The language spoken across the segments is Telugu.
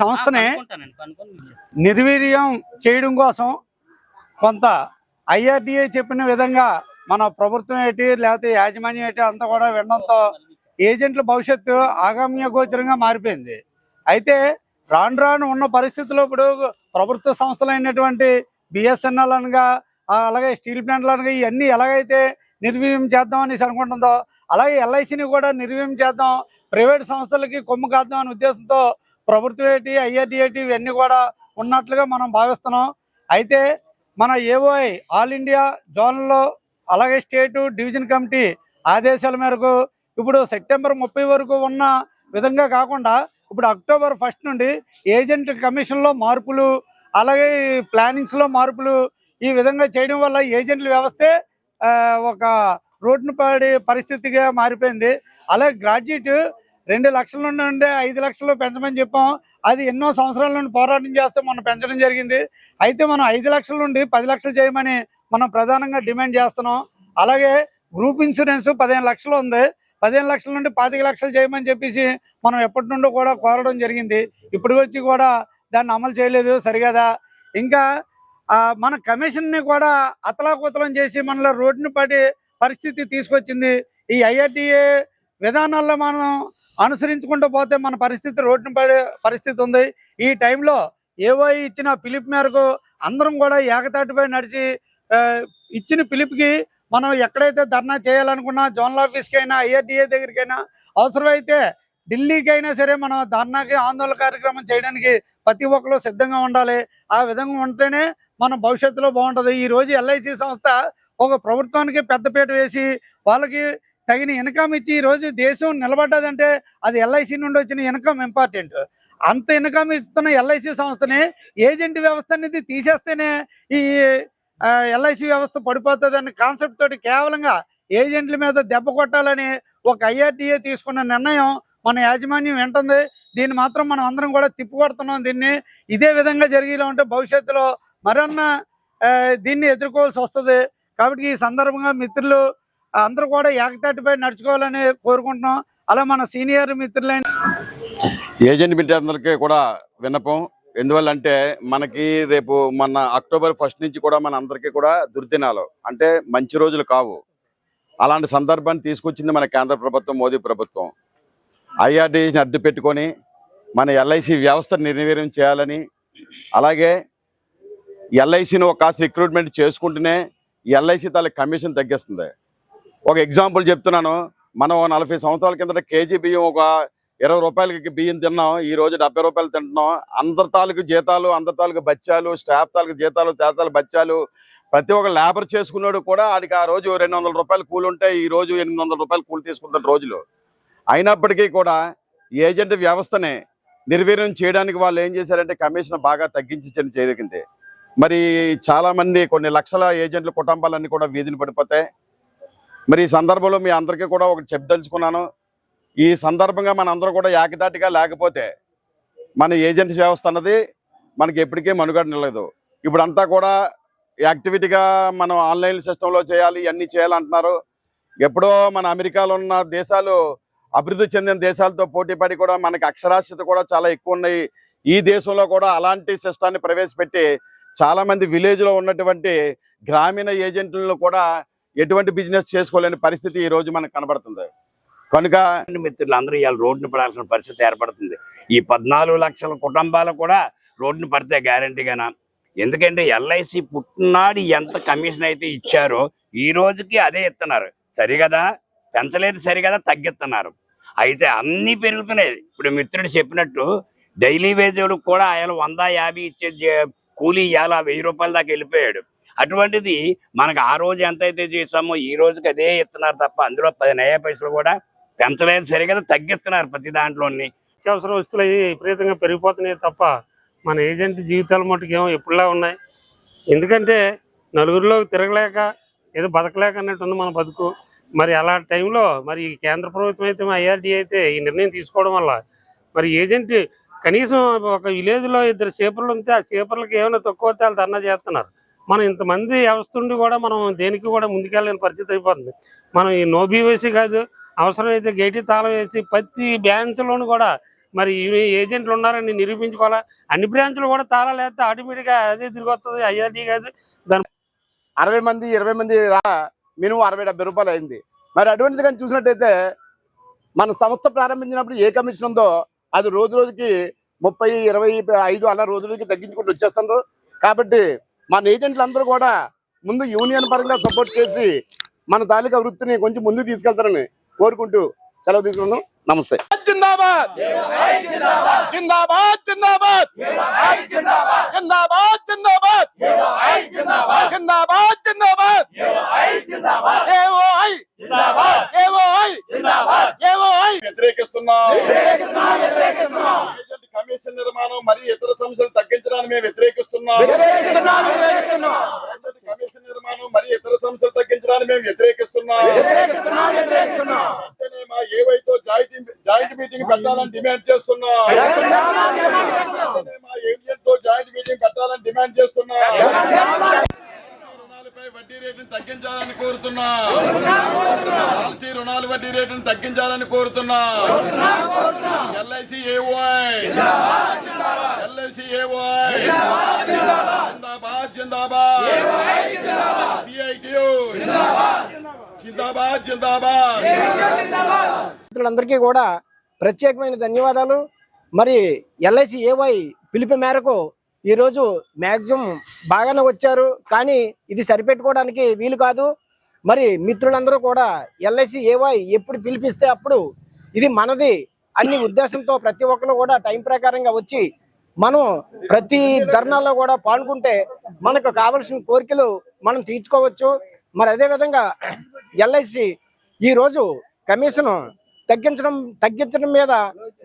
సంస్థని. నిర్వీర్యం చేయడం కోసం కొంత ఐఆర్డిఏ చెప్పిన విధంగా మన ప్రభుత్వం ఏంటి లేకపోతే యాజమాన్యం ఏంటి అంతా కూడా వినడంతో ఏజెంట్ల భవిష్యత్తు ఆగమ్య గోచరంగా మారిపోయింది అయితే రాను రాను ఉన్న పరిస్థితుల్లో ఇప్పుడు ప్రభుత్వ సంస్థలైనటువంటి బిఎస్ఎన్ఎల్ అనగా అలాగే స్టీల్ ప్లాంట్లు అనగా ఇవన్నీ ఎలాగైతే నిర్వీర్యం చేద్దాం అనేసి అనుకుంటుందో అలాగే ఎల్ఐసిని కూడా నిర్వీర్యం చేద్దాం ప్రైవేట్ సంస్థలకి కొమ్ము కాద్దాం అనే ఉద్దేశంతో ప్రభుత్వం ఏంటి ఐఆర్డిఏటి ఇవన్నీ కూడా ఉన్నట్లుగా మనం భావిస్తున్నాం. అయితే మన ఏఓఐ ఆల్ ఇండియా జోన్లో అలాగే స్టేటు డివిజన్ కమిటీ ఆదేశాల మేరకు ఇప్పుడు సెప్టెంబర్ ముప్పై వరకు ఉన్న విధంగా కాకుండా ఇప్పుడు అక్టోబర్ ఫస్ట్ నుండి ఏజెంట్ కమిషన్లో మార్పులు అలాగే ప్లానింగ్స్లో మార్పులు ఈ విధంగా చేయడం వల్ల ఏజెంట్ల వ్యవస్థే ఒక రోడ్డును పడే పరిస్థితిగా మారిపోయింది. అలాగే గ్రాడ్యుయేట్ రెండు లక్షల నుండి ఉండే ఐదు లక్షలు పెంచమని చెప్పాం. అది ఎన్నో సంవత్సరాల నుండి పోరాటం చేస్తే మనం పెంచడం జరిగింది. అయితే మనం ఐదు లక్షల నుండి పది లక్షలు చేయమని మనం ప్రధానంగా డిమాండ్ చేస్తున్నాం. అలాగే గ్రూప్ ఇన్సూరెన్స్ పదిహేను లక్షలు ఉంది. పదిహేను లక్షల నుండి పాతిక లక్షలు చేయమని చెప్పేసి మనం ఎప్పటి నుండో కూడా కోరడం జరిగింది. ఇప్పుడు వచ్చి కూడా దాన్ని అమలు చేయలేదు సరిగదా. ఇంకా మన కమిషన్ని కూడా అతలాకుతలం చేసి మనలో రోడ్డుని పడి పరిస్థితి తీసుకొచ్చింది. ఈ ఐఆర్టీఏ విధానాల్లో మనం అనుసరించుకుంటూ పోతే మన పరిస్థితి రోడ్డును పడే పరిస్థితి ఉంది. ఈ టైంలో ఏవో ఇచ్చిన పిలుపు మేరకు అందరం కూడా ఏకతాటిపై నడిచి ఇచ్చిన పిలుపుకి మనం ఎక్కడైతే ధర్నా చేయాలనుకున్నా జోనల్ ఆఫీస్కి అయినా ఐఆర్డిఏ దగ్గరికైనా అవసరమైతే ఢిల్లీకి అయినా సరే మనం ధర్నాకి ఆందోళన కార్యక్రమం చేయడానికి ప్రతి ఒక్కరు సిద్ధంగా ఉండాలి. ఆ విధంగా ఉంటేనే మన భవిష్యత్తులో బాగుంటుంది. ఈ రోజు ఎల్ఐసి సంస్థ ఒక ప్రభుత్వానికి పెద్దపీట వేసి వాళ్ళకి తగిన ఇన్కమ్ ఇచ్చి ఈ రోజు దేశం నిలబడ్డదంటే అది ఎల్ఐసి నుండి వచ్చిన ఇన్కమ్ ఇంపార్టెంట్. అంత ఇన్కమ్ ఇస్తున్న ఎల్ఐసి సంస్థని ఏజెంట్ వ్యవస్థ అనేది తీసేస్తేనే ఈ ఎల్ఐసి వ్యవస్థ పడిపోతుంది అనే కాన్సెప్ట్ తోటి కేవలంగా ఏజెంట్ల మీద దెబ్బ కొట్టాలని ఒక ఐఆర్టీఏ తీసుకున్న నిర్ణయం మన యాజమాన్యం వింటుంది. దీన్ని మాత్రం మనం అందరం కూడా తిప్పుకొడుతున్నాం దీన్ని. ఇదే విధంగా జరిగేలా ఉంటే భవిష్యత్తులో మరన్నా దీన్ని ఎదుర్కోవాల్సి వస్తుంది. కాబట్టి ఈ సందర్భంగా మిత్రులు అందరూ కూడా ఏకతాటిపై నడుచుకోవాలని కోరుకుంటున్నాం. అలా మన సీనియర్ మిత్రులైన ఏజెంట్ మిత్రులందరికీ అందరికీ కూడా విన్నపం. ఎందువల్ల అంటే మనకి రేపు మన అక్టోబర్ ఫస్ట్ నుంచి కూడా మన అందరికీ కూడా దుర్దినాలు. అంటే మంచి రోజులు కావు. అలాంటి సందర్భాన్ని తీసుకొచ్చింది మన కేంద్ర ప్రభుత్వం మోదీ ప్రభుత్వం. ఐఆర్డీని అడ్డు పెట్టుకొని మన ఎల్ఐసి వ్యవస్థ నిర్వీర్యం చేయాలని అలాగే ఎల్ఐసిని ఒక కాస్త రిక్రూట్మెంట్ చేసుకుంటేనే ఎల్ఐసి తల కమిషన్ తగ్గిస్తుంది. ఒక ఎగ్జాంపుల్ చెప్తున్నాను. మనం నలభై సంవత్సరాల కిందట కేజీ బియ్యం ఒక ఇరవై రూపాయలకి బియ్యం తిన్నాం. ఈ రోజు డెబ్బై రూపాయలు తింటున్నాం. అందరి తాలూకు జీతాలు అందరి తాలూకు బచ్చాలు స్టాఫ్ తాలూకు జీతాలు చేతాలు బచ్చాలు ప్రతి ఒక్క లేబర్ చేసుకున్నాడు కూడా ఆడికి ఆ రోజు రెండు వందల రూపాయలు కూలి ఉంటే ఈ రోజు ఎనిమిది వందల రూపాయలు కూలి తీసుకుంటున్న రోజులు. అయినప్పటికీ కూడా ఏజెంట్ వ్యవస్థనే నిర్వీర్యం చేయడానికి వాళ్ళు ఏం చేశారంటే కమిషన్ బాగా తగ్గించి జరిగింది. మరి చాలా మంది కొన్ని లక్షల ఏజెంట్ల కుటుంబాలన్నీ కూడా వీధిని పడిపోతాయి. మరి ఈ సందర్భంలో మీ అందరికీ కూడా ఒకటి చెప్పదలుచుకున్నాను ఈ సందర్భంగా మనందరం కూడా ఏకదాటిగా లేకపోతే మన ఏజెంట్స్ వ్యవస్థ అన్నది మనకి ఎప్పటికీ మనుగడ నిలదు ఇప్పుడంతా కూడా యాక్టివిటీగా మనం ఆన్లైన్ సిస్టంలో చేయాలి ఇవన్నీ చేయాలంటున్నారు. ఎప్పుడో మన అమెరికాలో ఉన్న దేశాలు అభివృద్ధి చెందిన దేశాలతో పోటీపడి కూడా మనకి అక్షరాస్యత కూడా చాలా ఎక్కువ ఉన్నాయి. ఈ దేశంలో కూడా అలాంటి సిస్టాన్ని ప్రవేశపెట్టి చాలామంది విలేజ్లో ఉన్నటువంటి గ్రామీణ ఏజెంట్లను కూడా ఎటువంటి బిజినెస్ చేసుకోలేని పరిస్థితి ఈ రోజు మనకు కనబడుతుంది. కనుక మిత్రులు అందరూ ఇవాళ రోడ్డును పడాల్సిన పరిస్థితి ఏర్పడుతుంది. ఈ పద్నాలుగు లక్షల కుటుంబాలు కూడా రోడ్డును పడితే గ్యారంటీగానా ఎందుకంటే ఎల్ఐసి పుట్టినాడు ఎంత కమిషన్ అయితే ఇచ్చారో ఈ రోజుకి అదే ఇస్తున్నారు. సరిగదా? పెంచలేదు సరిగదా? తగ్గిస్తున్నారు. అయితే అన్ని పెరుగుతున్నాయి. ఇప్పుడు మిత్రుడు చెప్పినట్టు డైలీ వేజోడు కూడా ఆయన వంద యాభై ఇచ్చే జే- కూలీ ఇవాళ వెయ్యి రూపాయల దాకా వెళ్ళిపోయాడు. అటువంటిది మనకు ఆ రోజు ఎంత అయితే చేసామో ఈ రోజుకి అదే ఇస్తున్నారు తప్ప అందులో పది నయా పైసలు కూడా పెంచలేదు సరిగదా తగ్గిస్తున్నారు ప్రతి దాంట్లోని. నిత్యావసర వస్తువులు అవి విపరీతంగా పెరిగిపోతున్నాయి తప్ప మన ఏజెంట్ జీవితాలు మటుకు ఏమో ఎప్పుడులా ఉన్నాయి. ఎందుకంటే నలుగురిలో తిరగలేక ఏదో బతకలేక అన్నట్టు ఉంది మన బతుకు. మరి అలాంటి టైంలో మరి ఈ కేంద్ర ప్రభుత్వం అయితే ఐఆర్డీ అయితే ఈ నిర్ణయం తీసుకోవడం వల్ల మరి ఏజెంట్ కనీసం ఒక విలేజ్లో ఇద్దరు సేపర్లు ఉంటే ఆ సేపర్లకి ఏమైనా తక్కువ వస్తే వాళ్ళు ధర్నా చేస్తున్నారు. మనం ఇంతమంది వ్యవస్థ ఉండి కూడా మనం దేనికి కూడా ముందుకెళ్ళని పరిస్థితి అయిపోతుంది. మనం ఈ నో బీవైసీ కాదు అవసరమైతే గేటి తాళం వేసి ప్రతి బ్యాంకులోను కూడా మరి ఈ ఏజెంట్లు ఉన్నారని నిరూపించుకోవాలా? అన్ని బ్రాంచ్లు కూడా తాళాలు వేస్తే ఆటోమేటిక్గా అదే తిరిగి వస్తుంది ఐఆర్డీ కాదు. దాని అరవై మంది ఇరవై మంది మినిమం అరవై డెబ్బై రూపాయలు అయింది. మరి అటువంటిది కానీ చూసినట్టయితే మన సంస్థ ప్రారంభించినప్పుడు ఏ కమిషన్ ఉందో అది రోజు రోజుకి ముప్పై ఇరవై ఐదు అలా రోజు రోజుకి తగ్గించుకుంటూ వచ్చేస్తున్నారు కాబట్టి మన ఏజెంట్లు అందరూ కూడా ముందు యూనియన్ పరంగా సపోర్ట్ చేసి మన తాలూకా వృత్తిని కొంచెం ముందుకు తీసుకెళ్తారని కోరుకుంటూ సెలవు తీసుకున్నాను నమస్తే. జిందాబాద్! జిందాబాద్! జిందాబాద్! జిందాబాద్! జిందాబాద్! జిందాబాద్! జిందాబాద్! ఏఓఐ ఏఓఐ ఏఓఐ వ్యతిరేకిస్తున్నాం. ఏజెంట్ కమిషన్ నిర్మాణం మరియు ఇతర సమస్యలు తగ్గించడానికి మేము వ్యతిరేకిస్తున్నాం. తగ్గించడానికి మేము వ్యతిరేకిస్తున్నాం. వ్యతిరేకిస్తున్నాం వ్యతిరేకిస్తున్నాం. వెంటనే మా ఏవైతో జాయింట్ జాయింట్ మీటింగ్ పెట్టాలని డిమాండ్ చేస్తున్నాం. వెంటనే మా యూనియన్తో జాయింట్ మీటింగ్ పెట్టాలని డిమాండ్ చేస్తున్నాం. తగ్గించాలని కోరుతున్నా. పాలసీ రుణాల వడ్డీ రేటును తగ్గించాలని కోరుతున్నా. LIC AOI. LIC AOI. జిందాబాద్ జిందాబాద్. సిఐటియు. జిందాబాద్ జిందాబాద్. మిత్రులందరికీ కూడా ప్రత్యేకమైన ధన్యవాదాలు. మరి ఎల్ఐసి ఏవై పిలుపు మేరకు ఈరోజు మ్యాక్సిమం బాగానే వచ్చారు కానీ ఇది సరిపెట్టుకోవడానికి వీలు కాదు. మరి మిత్రులందరూ కూడా ఎల్ఐసి ఏవై ఎప్పుడు పిలిపిస్తే అప్పుడు ఇది మనది అన్ని ఉద్దేశంతో ప్రతి ఒక్కరు కూడా టైం ప్రకారంగా వచ్చి మనం ప్రతి ధర్నాల్లో కూడా పాల్గొంటే మనకు కావలసిన కోరికలు మనం తీర్చుకోవచ్చు. మరి అదే విధంగా ఎల్ఐసి ఈ రోజు కమిషన్ తగ్గించడం తగ్గించడం మీద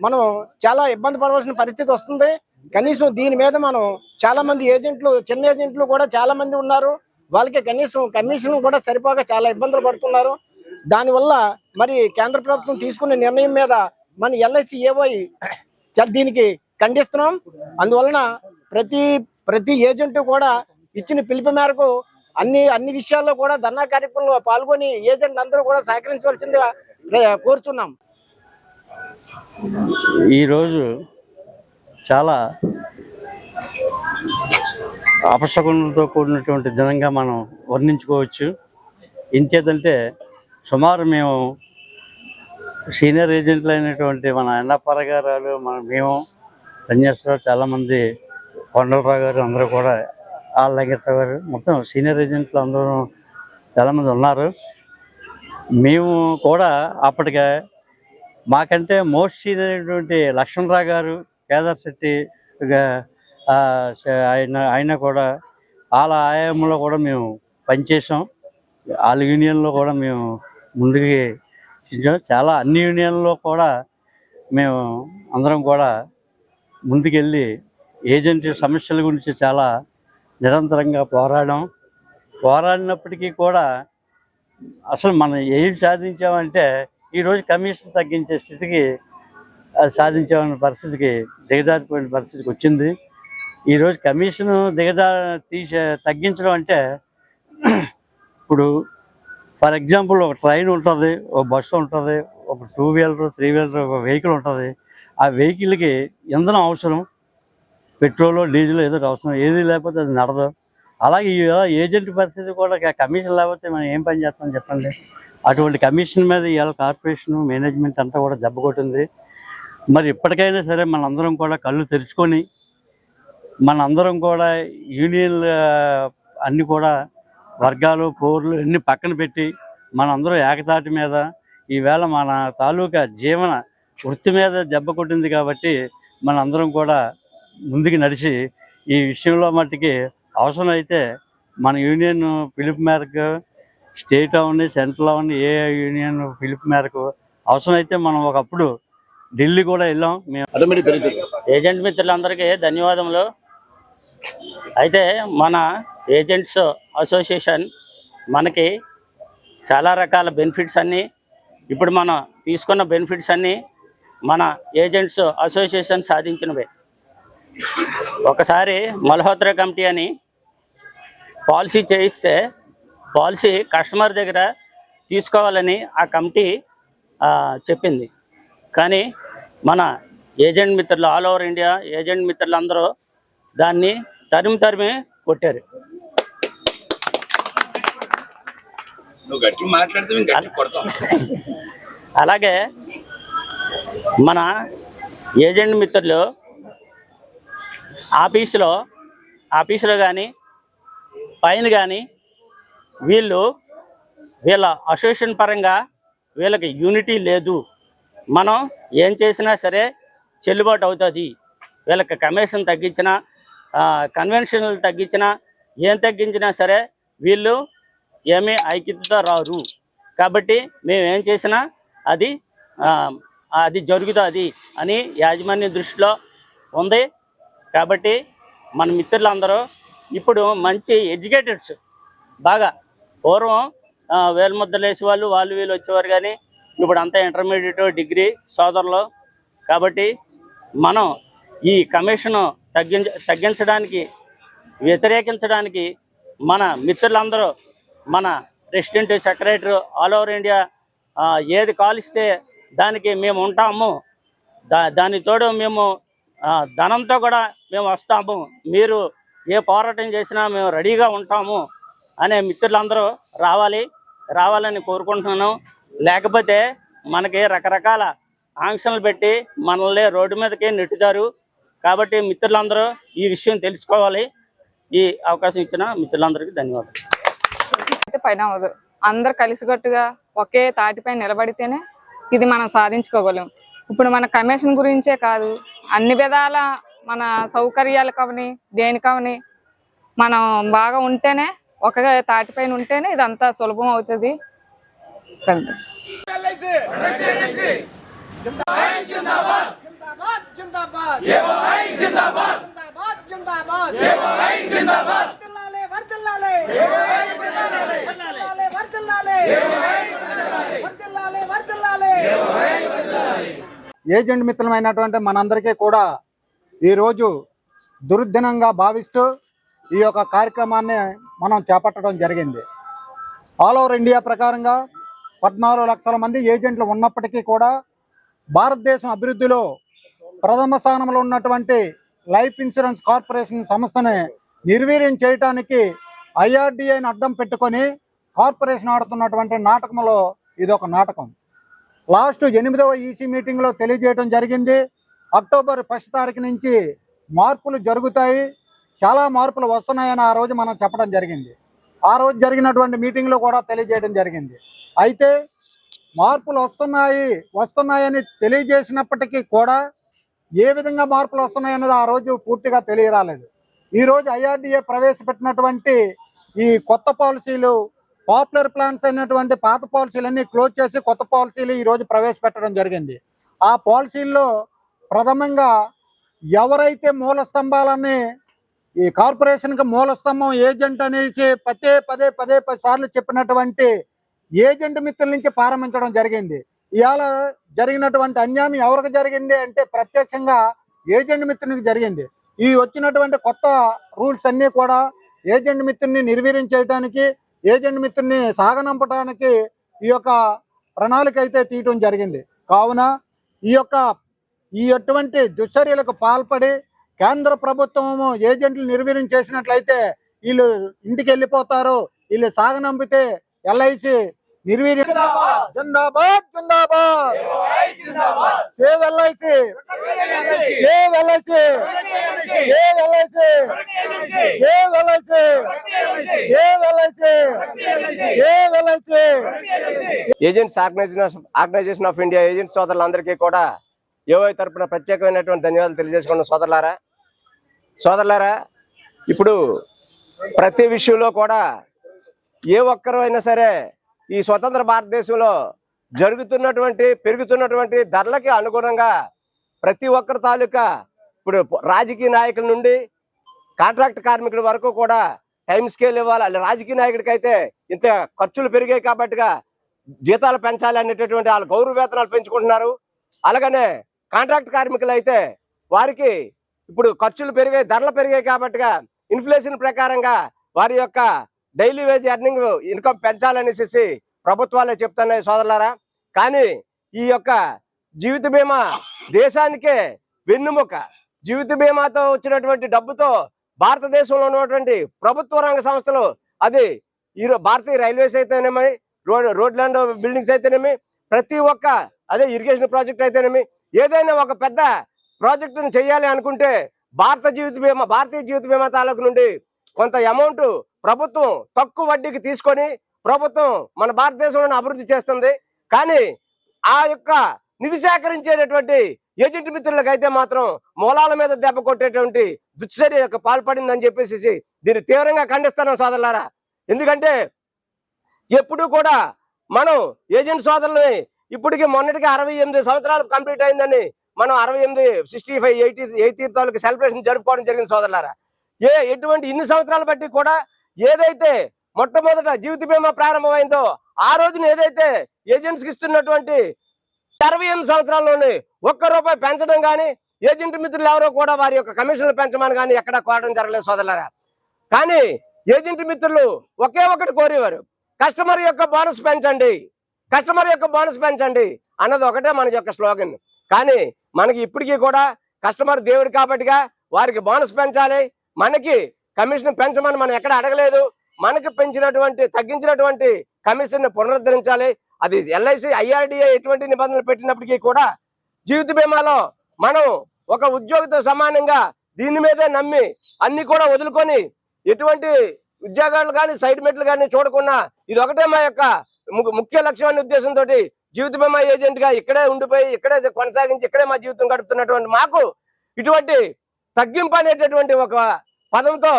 మనం చాలా ఇబ్బంది పడవలసిన పరిస్థితి వస్తుంది. కనీసం దీని మీద మనం చాలా మంది ఏజెంట్లు చిన్న ఏజెంట్లు కూడా చాలా మంది ఉన్నారు. వాళ్ళకి కనీసం కమిషన్ కూడా సరిపోక చాలా ఇబ్బందులు పడుతున్నారు. దానివల్ల మరి కేంద్ర ప్రభుత్వం తీసుకునే నిర్ణయం మీద మన ఎల్ఐసి ఏవై దీనికి ఖండిస్తున్నాం. అందువలన ప్రతి ప్రతి ఏజెంట్ కూడా ఇచ్చిన పిలుపు మేరకు అన్ని అన్ని విషయాల్లో కూడా ధర్నా కార్యక్రమంలో పాల్గొని ఏజెంట్లు అందరూ కూడా సహకరించవలసిందిగా కోరుచున్నాం. ఈరోజు చాలా అపశకునంతో కూడినటువంటి దినంగా మనం వర్ణించుకోవచ్చు. ఇంకేదంటే సుమారు మేము సీనియర్ ఏజెంట్లు అయినటువంటి మన అన్నప్పర గారు మన మేము కన్యాసరావు చాలామంది కొండలరావు గారు అందరూ కూడా ఆళ్ళగట్ట గారు మొత్తం సీనియర్ ఏజెంట్లు అందరూ చాలామంది ఉన్నారు. మేము కూడా అప్పటికే మాకంటే మోస్ట్ సీనియర్ అయినటువంటి లక్ష్మణరావు గారు కేదార్ శెట్టి ఆయన ఆయన కూడా వాళ్ళ ఆయామంలో కూడా మేము పనిచేసాం వాళ్ళ యూనియన్లో కూడా మేము ముందుకి చాలా అన్ని యూనియన్లో కూడా మేము అందరం కూడా ముందుకెళ్ళి ఏజెంట్ సమస్యల గురించి చాలా నిరంతరంగా పోరాడాం. పోరాడినప్పటికీ కూడా అసలు మనం ఏం సాధించామంటే ఈరోజు కమిషన్ తగ్గించే స్థితికి అది సాధించామన్న పరిస్థితికి దిగజారిపోయిన పరిస్థితికి వచ్చింది. ఈరోజు కమిషన్ దిగజార తీసే తగ్గించడం అంటే ఇప్పుడు ఫర్ ఎగ్జాంపుల్ ఒక ట్రైన్ ఉంటుంది ఒక బస్సు ఉంటుంది ఒక టూ వీలర్ త్రీ వీలర్ ఒక వెహికల్ ఉంటుంది. ఆ వెహికల్కి ఇంధనం అవసరం పెట్రోల్ డీజిల్ ఏదో అవసరం ఏది లేకపోతే అది నడదు. అలాగే ఈ ఏజెంట్ పరిస్థితి కూడా కమిషన్ లేకపోతే మనం ఏం పని చేస్తామని చెప్పండి? అటువంటి కమిషన్ మీద ఇవాళ కార్పొరేషన్ మేనేజ్మెంట్ అంతా కూడా దెబ్బ కొట్టింది. మరి ఇప్పటికైనా సరే మనందరం కూడా కళ్ళు తెరుచుకొని మనందరం కూడా యూనియన్ అన్ని కూడా వర్గాలు పోర్లు అన్ని పక్కన పెట్టి మనందరం ఏకతాటి మీద ఈవేళ మన తాలూకా జీవన వృత్తి మీద దెబ్బ కొట్టింది కాబట్టి మనందరం కూడా ముందుకు నడిచి ఈ విషయంలో మట్టుకి అవసరం అయితే మన యూనియన్ పిలుపు మేరకు స్టేట్ అవని సెంట్రల్ అవని ఏ యూనియన్ పిలుపు మేరకు అవసరం అయితే మనం ఒకప్పుడు ఢిల్లీ కూడా వెళ్ళాం. మేము ఏజెంట్ మిత్రులందరికీ ధన్యవాదములు. అయితే మన ఏజెంట్స్ అసోసియేషన్ మనకి చాలా రకాల బెనిఫిట్స్ అన్నీ ఇప్పుడు మనం తీసుకున్న బెనిఫిట్స్ అన్నీ మన ఏజెంట్స్ అసోసియేషన్ సాధించినవే. ఒకసారి మల్హోత్రా కమిటీ అని పాలసీ చేయిస్తే పాలసీ కస్టమర్ దగ్గర తీసుకోవాలని ఆ కమిటీ చెప్పింది. కానీ మన ఏజెంట్ మిత్రులు ఆల్ ఓవర్ ఇండియా ఏజెంట్ మిత్రులు అందరూ దాన్ని తరిమి తరిమి కొట్టారు. అలాగే మన ఏజెంట్ మిత్రులు ఆఫీసులో ఆఫీసులో కానీ పైన కానీ వీళ్ళు వీళ్ళ అసోసియేషన్ పరంగా వీళ్ళకి యూనిటీ లేదు. మనం ఏం చేసినా సరే చెల్లుబాటు అవుతుంది. వీళ్ళకి కమిషన్ తగ్గించిన కన్వెన్షన్లు తగ్గించినా ఏం తగ్గించినా సరే వీళ్ళు ఏమీ ఐక్యతతో రారు. కాబట్టి మేము ఏం చేసినా అది అది జరుగుతుంది అని యాజమాన్య దృష్టిలో ఉంది. కాబట్టి మన మిత్రులందరూ ఇప్పుడు మంచి ఎడ్యుకేటెడ్స్ బాగా పూర్వం ఆ, వేలు వాళ్ళు వాళ్ళు వీళ్ళు వచ్చేవారు కానీ ఇప్పుడు అంతా ఇంటర్మీడియట్ డిగ్రీ సోదరులు. కాబట్టి మనం ఈ కమిషన్ తగ్గించ తగ్గించడానికి వ్యతిరేకించడానికి మన మిత్రులందరూ మన president secretary all over India ఏది కాలిస్తే దానికి మేము ఉంటాము. దా దాని తోడు మేము ధనంతో కూడా మేము వస్తాము. మీరు ఏ పోరాటం చేసినా మేము రెడీగా ఉంటాము అనే మిత్రులందరూ రావాలి. రావాలని కోరుకుంటున్నాను. లేకపోతే మనకి రకరకాల ఆంక్షలు పెట్టి మనల్ని రోడ్డు మీదకి నెట్టుతారు. కాబట్టి మిత్రులందరూ ఈ విషయం తెలుసుకోవాలి. ఈ అవకాశం ఇచ్చిన మిత్రులందరికీ ధన్యవాదాలు. అయితే పైన అవ్వదు అందరు కలిసికట్టుగా ఒకే తాటిపై నిలబడితేనే ఇది మనం సాధించుకోగలం. ఇప్పుడు మన కమిషన్ గురించే కాదు అన్ని విధాల మన సౌకర్యాలు కవని దేనికవని మనం బాగా ఉంటేనే ఒక తాటిపైన ఉంటేనే ఇదంతా సులభం అవుతుంది. ఏజెంట్ మిత్రమైనటువంటి మనందరికీ కూడా ఈరోజు దుర్దినంగా భావిస్తూ ఈ యొక్క కార్యక్రమాన్ని మనం చేపట్టడం జరిగింది. ఆల్ ఓవర్ ఇండియా ప్రకారంగా పద్నాలుగు లక్షల మంది ఏజెంట్లు ఉన్నప్పటికీ కూడా భారతదేశం అభివృద్ధిలో ప్రథమ స్థానంలో ఉన్నటువంటి లైఫ్ ఇన్సూరెన్స్ కార్పొరేషన్ సంస్థని నిర్వీర్యం చేయటానికి ఐఆర్డిఐని అడ్డం పెట్టుకొని కార్పొరేషన్ ఆడుతున్నటువంటి నాటకంలో ఇది ఒక నాటకం. లాస్ట్ ఎనిమిదవ ఈసీ మీటింగ్లో తెలియజేయడం జరిగింది. అక్టోబర్ ఫస్ట్ తారీఖు నుంచి మార్పులు జరుగుతాయి. చాలా మార్పులు వస్తున్నాయని ఆ రోజు మనం చెప్పడం జరిగింది. ఆ రోజు జరిగినటువంటి మీటింగ్లో కూడా తెలియజేయడం జరిగింది. అయితే మార్పులు వస్తున్నాయి వస్తున్నాయని తెలియజేసినప్పటికీ కూడా ఏ విధంగా మార్పులు వస్తున్నాయి అనేది ఆ రోజు పూర్తిగా తెలియరాలేదు. ఈ రోజు ఐఆర్డిఏ ప్రవేశపెట్టినటువంటి ఈ కొత్త పాలసీలు పాపులర్ ప్లాన్స్ అయినటువంటి పాత పాలసీలన్నీ క్లోజ్ చేసి కొత్త పాలసీలు ఈ రోజు ప్రవేశపెట్టడం జరిగింది. ఆ పాలసీల్లో ప్రథమంగా ఎవరైతే మూల స్తంభాలని ఈ కార్పొరేషన్కి మూలస్తంభం ఏజెంట్ అనేసి పదే పదే పదే పది సార్లు చెప్పినటువంటి ఏజెంట్ మిత్రుల నుంచి ప్రారంభించడం జరిగింది. ఇవాళ జరిగినటువంటి అన్యాయం ఎవరికి జరిగింది అంటే ప్రత్యక్షంగా ఏజెంట్ మిత్రునికి జరిగింది. ఈ వచ్చినటువంటి కొత్త రూల్స్ అన్నీ కూడా ఏజెంట్ మిత్రుని నిర్వీర్యం చేయడానికి ఏజెంట్ మిత్రుని సాగనంపడానికి ఈ యొక్క ప్రణాళిక అయితే తీయటం జరిగింది. కావున ఈ యొక్క ఈ అటువంటి దుశ్చర్యలకు పాల్పడి కేంద్ర ప్రభుత్వము ఏజెంట్లు నిర్వీర్యం చేసినట్లయితే వీళ్ళు ఇంటికి వెళ్ళిపోతారు. వీళ్ళు సాగనంపితే ఎల్ఐసి నిర్వీర్యం జిందాబాద్! జిందాబాద్! Save LIC! Save LIC! Save LIC! Save LIC! Save LIC! Save LIC! Agents organisation organisation of India agent సోదరులందరికీ కూడా ఏవో తరపున ప్రత్యేకమైనటువంటి ధన్యవాదాలు తెలియజేసుకున్న సోదరులారా సోదరులారా ఇప్పుడు ప్రతి విషయంలో కూడా ఏ ఒక్కరు అయినా సరే ఈ స్వతంత్ర భారతదేశంలో జరుగుతున్నటువంటి పెరుగుతున్నటువంటి ధరలకి అనుగుణంగా ప్రతి ఒక్కరి తాలూకా ఇప్పుడు రాజకీయ నాయకుల నుండి కాంట్రాక్ట్ కార్మికుల వరకు కూడా టైం స్కేల్ ఇవ్వాలి. అలా రాజకీయ నాయకుడికి అయితే ఇంత ఖర్చులు పెరిగాయి కాబట్టిగా జీతాలు పెంచాలి అనేటటువంటి వాళ్ళ గౌరవ వేతనాలు పెంచుకుంటున్నారు. అలాగనే కాంట్రాక్ట్ కార్మికులు అయితే వారికి ఇప్పుడు ఖర్చులు పెరిగాయి ధరలు పెరిగాయి కాబట్టిగా ఇన్ఫ్లేషన్ ప్రకారంగా వారి యొక్క డైలీ వేజ్ ఎర్నింగ్ ఇన్కమ్ పెంచాలనేసి ప్రభుత్వాలే చెప్తున్నాయి సోదరులారా. కానీ ఈ యొక్క జీవిత బీమా దేశానికే వెన్నుముక. జీవిత బీమాతో వచ్చినటువంటి డబ్బుతో భారతదేశంలో ఉన్నటువంటి ప్రభుత్వ రంగ సంస్థలు అది ఈ భారతీయ రైల్వేస్ అయితేనేమి రోడ్ రోడ్ ల్యాండ్ బిల్డింగ్స్ అయితేనేమి ప్రతి ఒక్క అదే ఇరిగేషన్ ప్రాజెక్ట్ అయితేనేమి ఏదైనా ఒక పెద్ద ప్రాజెక్టును చేయాలి అనుకుంటే భారత జీవిత బీమా భారతీయ జీవిత బీమా తాలూకు నుండి కొంత అమౌంట్ ప్రభుత్వం తక్కువ వడ్డీకి తీసుకొని ప్రభుత్వం మన భారతదేశంలోనే అభివృద్ధి చేస్తుంది. కానీ ఆ యొక్క నిధి సేకరించేటటువంటి ఏజెంట్ మిత్రులకు అయితే మాత్రం మూలాల మీద దెబ్బ కొట్టేటువంటి యొక్క పాల్పడిందని చెప్పేసి దీన్ని తీవ్రంగా ఖండిస్తున్నాం సోదరులారా. ఎందుకంటే ఎప్పుడూ కూడా మనం ఏజెంట్ సోదరులని ఇప్పటికి మొన్నటికి అరవై ఎనిమిది సంవత్సరాలు కంప్లీట్ అయిందని మనం అరవై ఎనిమిది సిక్స్టీ ఫైవ్ ఎయిటీ ఎయిటీ తాలూకు సెలబ్రేషన్ జరుపుకోవడం జరిగింది సోదరులారా. ఏ ఎటువంటి ఇన్ని సంవత్సరాలు బట్టి కూడా ఏదైతే మొట్టమొదట జీవిత బీమా ప్రారంభమైందో ఆ రోజున ఏదైతే ఏజెంట్స్కి ఇస్తున్నటువంటి అరవై ఎనిమిది సంవత్సరాల్లోనే ఒక్క రూపాయి పెంచడం కానీ ఏజెంట్ మిత్రులు ఎవరో కూడా వారి యొక్క కమిషన్లు పెంచమని కానీ ఎక్కడ కోరడం జరగలేదు సోదరులారా. కానీ ఏజెంట్ మిత్రులు ఒకే ఒకటి కోరేవారు. కస్టమర్ యొక్క బోనస్ పెంచండి. కస్టమర్ యొక్క బోనస్ పెంచండి అన్నది ఒకటే మన యొక్క స్లోగన్. కానీ మనకి ఇప్పటికీ కూడా కస్టమర్ దేవుడు కాబట్టిగా వారికి బోనస్ పెంచాలి. మనకి కమిషన్ పెంచమని మనం ఎక్కడ అడగలేదు. మనకి పెంచినటువంటి తగ్గించినటువంటి కమిషన్ పునరుద్ధరించాలి. అది ఎల్ఐసి ఐఆర్డిఏ ఎటువంటి నిబంధనలు పెట్టినప్పటికీ కూడా జీవిత బీమాలో మనం ఒక ఉద్యోగితో సమానంగా దీని మీదే నమ్మి అన్ని కూడా వదులుకొని ఎటువంటి ఉద్యోగాలు కానీ సైడ్ మెట్లు కానీ చూడకుండా ఇది ఒకటే మా యొక్క ముఖ్య లక్ష్యం అనే ఉద్దేశంతో జీవిత బీమా ఏజెంట్గా ఇక్కడే ఉండిపోయి ఇక్కడే కొనసాగించి ఇక్కడే మా జీవితం గడుపుతున్నటువంటి మాకు ఇటువంటి తగ్గింపు అనేటటువంటి ఒక పదంతో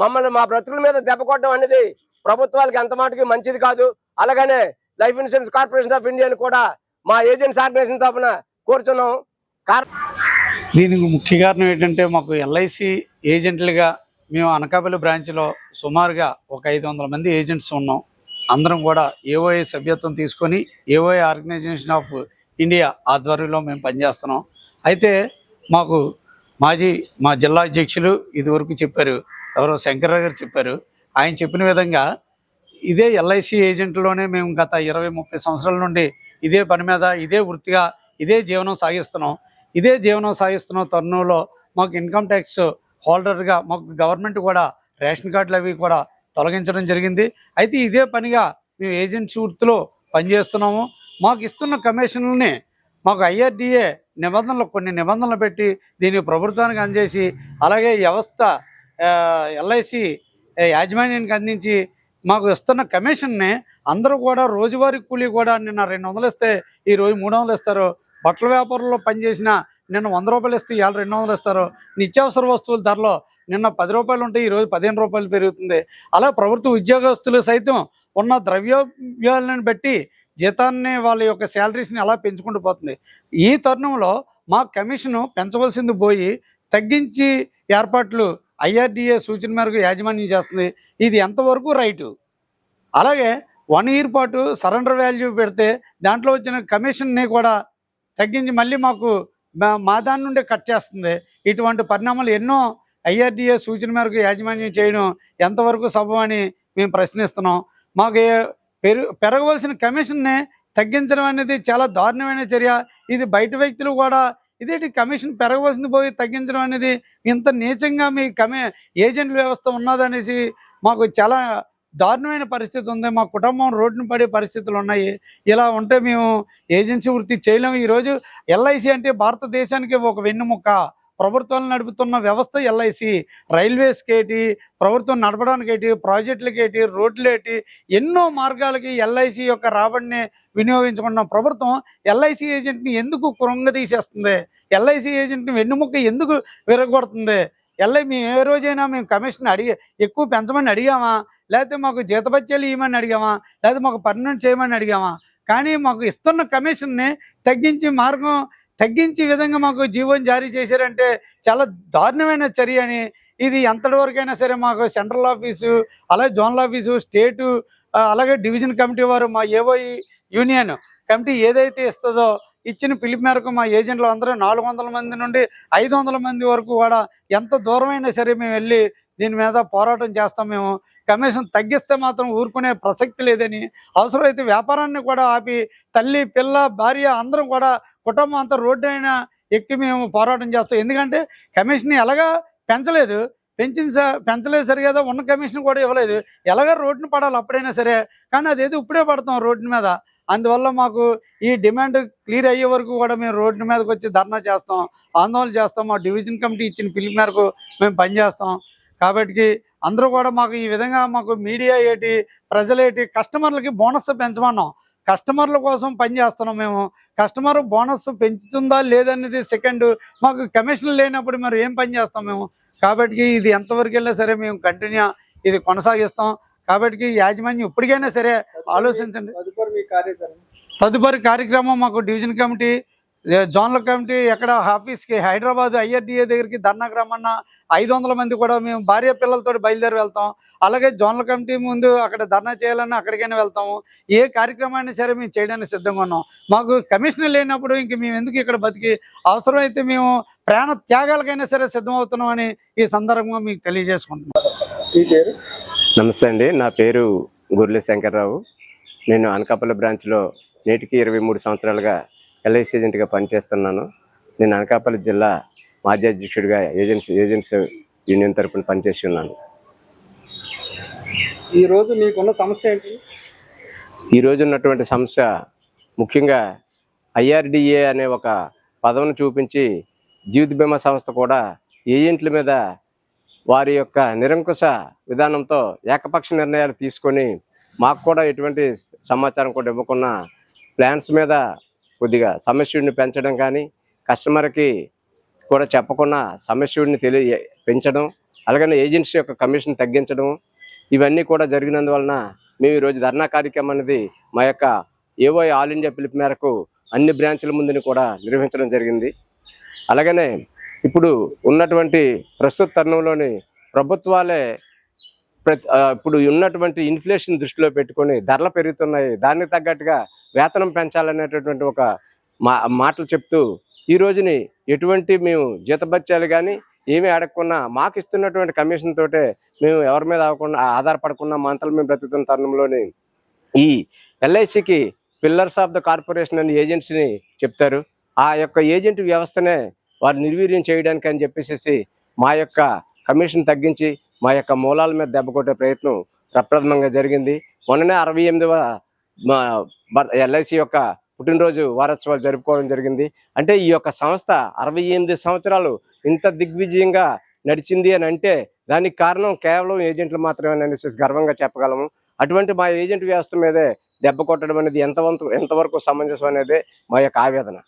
మమ్మల్ని మా బ్రతుకుల మీద దెబ్బ కొట్టడం అనేది ప్రభుత్వాలకు ఎంత మాటకి మంచిది కాదు. అలాగనే లైఫ్ ఇన్సూరెన్స్ కార్పొరేషన్ ఆఫ్ ఇండియాని కూడా మా ఏజెంట్స్ ఆర్గనైజేషన్ తరఫున కోరుతున్నాం దీనికి ముఖ్య కారణం ఏంటంటే మాకు ఎల్ఐసి ఏజెంట్లుగా మేము అనకాపల్లి బ్రాంచ్లో సుమారుగా ఒక ఐదు వందల మంది ఏజెంట్స్ ఉన్నాం. అందరం కూడా ఏఓఏ సభ్యత్వం తీసుకొని ఏఓఏ ఆర్గనైజేషన్ ఆఫ్ ఇండియా ఆధ్వర్యంలో మేము పనిచేస్తున్నాం. అయితే మాకు మాజీ మా జిల్లా అధ్యక్షులు ఇదివరకు చెప్పారు ఎవరో శంకర్రావు గారు చెప్పారు. ఆయన చెప్పిన విధంగా ఇదే ఎల్ఐసి ఏజెంట్లోనే మేము గత ఇరవై ముప్పై సంవత్సరాల నుండి ఇదే పని మీద ఇదే వృత్తిగా ఇదే జీవనం సాగిస్తున్నాం. ఇదే జీవనం సాగిస్తున్నాం తరుణంలో మాకు ఇన్కమ్ ట్యాక్స్ హోల్డర్గా మాకు గవర్నమెంట్ కూడా రేషన్ కార్డులు అవి కూడా తొలగించడం జరిగింది. అయితే ఇదే పనిగా మేము ఏజెన్సీ వృత్తిలో పనిచేస్తున్నాము. మాకు ఇస్తున్న కమిషన్లని మాకు ఐఆర్డిఏ నిబంధనలు కొన్ని నిబంధనలు పెట్టి దీన్ని ప్రభుత్వానికి అందజేసి అలాగే వ్యవస్థ ఎల్ఐసి యాజమాన్యానికి అందించి మాకు ఇస్తున్న కమిషన్ని అందరూ కూడా రోజువారీ కూలీ కూడా నిన్న రెండు వందలు ఇస్తే ఈ రోజు మూడు వందలు ఇస్తారు. బట్టల వ్యాపారంలో పనిచేసిన నిన్న వంద రూపాయలు ఇస్తే ఇవాళ రెండు వందలు ఇస్తారు. నిత్యావసర వస్తువుల ధరలో నిన్న పది రూపాయలు ఉంటే ఈరోజు పదిహేను రూపాయలు పెరుగుతుంది. అలా ప్రభుత్వ ఉద్యోగస్తులు సైతం ఉన్న ద్రవ్యోల్యాలను బట్టి జీతాన్ని వాళ్ళ యొక్క శాలరీస్ని అలా పెంచుకుంటూ పోతుంది. ఈ తరుణంలో మా కమిషను పెంచవలసింది పోయి తగ్గించి ఏర్పాట్లు ఐఆర్డిఏ సూచన మేరకు యాజమాన్యం చేస్తుంది. ఇది ఎంతవరకు రైటు? అలాగే వన్ ఇయర్ పాటు సరెండర్ వాల్యూ పెడితే దాంట్లో వచ్చిన కమిషన్ని కూడా తగ్గించి మళ్ళీ మాకు మా- మా దాని నుండే కట్ చేస్తుంది. ఇటువంటి పరిణామాలు ఎన్నో ఐఆర్డిఏ సూచన మేరకు యాజమాన్యం చేయడం ఎంతవరకు సభమని మేము ప్రశ్నిస్తున్నాం. మాకు పెరు పెరగవలసిన కమిషన్ని తగ్గించడం అనేది చాలా దారుణమైన చర్య. ఇది బయట వ్యక్తులు కూడా ఇదేంటి కమిషన్ పెరగవలసింది పోయి తగ్గించడం అనేది ఇంత నీచంగా మీ కమి ఏజెంట్ వ్యవస్థ ఉన్నదనేసి మాకు చాలా దారుణమైన పరిస్థితి ఉంది. మా కుటుంబం రోడ్డున పడే పరిస్థితులు ఉన్నాయి. ఇలా ఉంటే మేము ఏజెన్సీ వృత్తి చేయలేము. ఈరోజు ఎల్ఐసి అంటే భారతదేశానికి ఒక వెన్నుముక్క ప్రభుత్వాలు నడుపుతున్న వ్యవస్థ ఎల్ఐసి. రైల్వేస్కి ప్రభుత్వం నడపడానికి ఏంటి ప్రాజెక్టులకి రోడ్లు ఏంటి ఎన్నో మార్గాలకి ఎల్ఐసి యొక్క రాబడిని వినియోగించుకున్న ప్రభుత్వం ఎల్ఐసి ఏజెంట్ని ఎందుకు కృంగదీసేస్తుంది? ఎల్ఐసి ఏజెంట్ని వెన్నుముక్క ఎందుకు విరగొడుతుంది? ఎల్ఐ మేము ఏ రోజైనా మేము కమిషన్ అడిగి ఎక్కువ పెంచమని అడిగామా? లేకపోతే మాకు జీతభత్యాలు ఇవ్వమని అడిగామా? లేకపోతే మాకు పర్మనెంట్ చేయమని అడిగామా? కానీ మాకు ఇస్తున్న కమిషన్ని తగ్గించి మార్గం తగ్గించే విధంగా మాకు జీవోని జారీ చేశారంటే చాలా దారుణమైన చర్య అని. ఇది ఎంతటి వరకైనా సరే మాకు సెంట్రల్ ఆఫీసు అలాగే జోనల్ ఆఫీసు స్టేటు అలాగే డివిజన్ కమిటీ వారు మా ఏవో యూనియన్ కమిటీ ఏదైతే ఇస్తుందో ఇచ్చిన పిలుపు మేరకు మా ఏజెంట్లు అందరూ నాలుగు వందల మంది నుండి ఐదు వందల మంది వరకు కూడా ఎంత దూరమైనా సరే మేము వెళ్ళి దీని మీద పోరాటం చేస్తాం మేము. కమిషన్ తగ్గిస్తే మాత్రం ఊరుకునే ప్రసక్తి లేదని. అవసరమైతే వ్యాపారాన్ని కూడా ఆపి తల్లి పిల్ల భార్య అందరం కూడా కుటుంబం అంతా రోడ్డు అయినా ఎక్కి మేము పోరాటం చేస్తాం. ఎందుకంటే కమిషన్ ఎలాగా పెంచలేదు. పెంచిన స- పెంచలేదు సరి కదా ఉన్న కమిషన్ కూడా ఇవ్వలేదు. ఎలాగ రోడ్డును పడాలి అప్పుడైనా సరే. కానీ అదేదో ఇప్పుడే పడతాం రోడ్డు మీద. అందువల్ల మాకు ఈ డిమాండ్ క్లియర్ అయ్యే వరకు కూడా మేము రోడ్డు మీదకి వచ్చి ధర్నా చేస్తాం. ఆందోళన చేస్తాం. మా డివిజన్ కమిటీ ఇచ్చిన పిలుపు మేరకు మేము పనిచేస్తాం కాబట్టి అందరూ కూడా మాకు ఈ విధంగా మాకు మీడియా ఏంటి ప్రజలేటి కస్టమర్లకి బోనస్ పెంచమన్నాం. కస్టమర్ల కోసం పని చేస్తున్నాం మేము. కస్టమర్ బోనస్ పెంచుతుందా లేదనేది సెకండ్. మాకు కమిషన్ లేనప్పుడు మరి ఏం పని చేస్తాం మేము? కాబట్టి ఇది ఎంతవరకు వెళ్ళినా సరే మేము కంటిన్యూ ఇది కొనసాగిస్తాం. కాబట్టి యాజమాన్యం ఇప్పటికైనా సరే ఆలోచించండి. తదుపరి కార్యక్రమం మాకు డివిజన్ కమిటీ జోనల్ కమిటీ ఎక్కడ ఆఫీస్కి హైదరాబాద్ ఐఆర్డిఏ దగ్గరికి ధర్నాకు రమ్మన్నా ఐదు వందల మంది కూడా మేము భార్య పిల్లలతో బయలుదేరి వెళ్తాం. అలాగే జోనల్ కమిటీ ముందు అక్కడ ధర్నా చేయాలన్నా అక్కడికైనా వెళ్తాము. ఏ కార్యక్రమాన్ని సరే మేము చేయడానికి సిద్ధంగా ఉన్నాం. మాకు కమిషన్ లేనప్పుడు ఇంక మేము ఎందుకు ఇక్కడ బతికి అవసరమైతే మేము ప్రాణ త్యాగాలకైనా సరే సిద్ధమవుతున్నామని ఈ సందర్భంగా మీకు తెలియజేసుకుంటున్నాం. నమస్తే అండి. నా పేరు గుర్లే శంకర్రావు. నేను అనకాపల్లి బ్రాంచ్లో నేటికి ఇరవై మూడు సంవత్సరాలుగా ఎల్ఐసి ఏజెంట్గా పనిచేస్తున్నాను. నేను అనకాపల్లి జిల్లా మాజీ అధ్యక్షుడిగా ఏజెంట్స్ ఏజెంట్స్ యూనియన్ తరపున పనిచేసి ఉన్నాను. ఈ రోజు మీకున్న సమస్య ఏంటి? ఈ రోజు ఉన్నటువంటి సమస్య ముఖ్యంగా ఐఆర్డిఏ అనే ఒక పదవిని చూపించి జీవిత బీమా సంస్థ కూడా ఏజెంట్ల మీద వారి యొక్క నిరంకుశ విధానంతో ఏకపక్ష నిర్ణయాలు తీసుకొని మాకు కూడా ఎటువంటి సమాచారం కూడా ఇవ్వకుండా ప్లాన్స్ మీద కొద్దిగా సమస్యుడిని పెంచడం కానీ కస్టమర్కి కూడా చెప్పకుండా సమస్యుడిని తెలియ పెంచడం అలాగనే ఏజెన్సీ యొక్క కమిషన్ తగ్గించడం ఇవన్నీ కూడా జరిగినందువలన మేము ఈరోజు ధర్నా కార్యక్రమం అనేది మా యొక్క ఏవో ఆల్ ఇండియా పిలుపు మేరకు అన్ని బ్రాంచ్ల ముందుని కూడా నిర్వహించడం జరిగింది. అలాగనే ఇప్పుడు ఉన్నటువంటి ప్రస్తుత తరుణంలోని ప్రభుత్వాలే ప్రతి ఇప్పుడు ఉన్నటువంటి ఇన్ఫ్లేషన్ దృష్టిలో పెట్టుకొని ధరలు పెరుగుతున్నాయి. దానికి తగ్గట్టుగా వేతనం పెంచాలనేటటువంటి ఒక మా మాటలు చెప్తూ ఈ రోజుని ఎటువంటి మేము జీతభత్యాలు కానీ ఏమీ అడగకుండా మాకు ఇస్తున్నటువంటి కమిషన్ తోటే మేము ఎవరి మీద అవ్వకుండా ఆధారపడకుండా మంతలు మేము బ్రతుకుతున్న తరుణంలోని ఈ ఎల్ఐసికి పిల్లర్స్ ఆఫ్ ద కార్పొరేషన్ అనే ఏజెన్సీని చెప్తారు. ఆ యొక్క ఏజెంట్ వ్యవస్థనే వారు నిర్వీర్యం చేయడానికి అని చెప్పేసి మా యొక్క కమిషన్ తగ్గించి మా యొక్క మూలాల మీద దెబ్బ కొట్టే ప్రయత్నం ప్రప్రథమంగా జరిగింది. మొన్ననే అరవై ఎనిమిదవ ఎల్ఐసి యొక్క పుట్టినరోజు వారోత్సవాలు జరుపుకోవడం జరిగింది. అంటే ఈ యొక్క సంస్థ అరవై ఎనిమిది సంవత్సరాలు ఇంత దిగ్విజయంగా నడిచింది అని అంటే దానికి కారణం కేవలం ఏజెంట్లు మాత్రమే అనేసి గర్వంగా చెప్పగలము. అటువంటి మా ఏజెంట్ వ్యవస్థ మీదే దెబ్బ కొట్టడం అనేది ఎంతవంత ఎంతవరకు సమంజసం అనేది మా యొక్క ఆవేదన.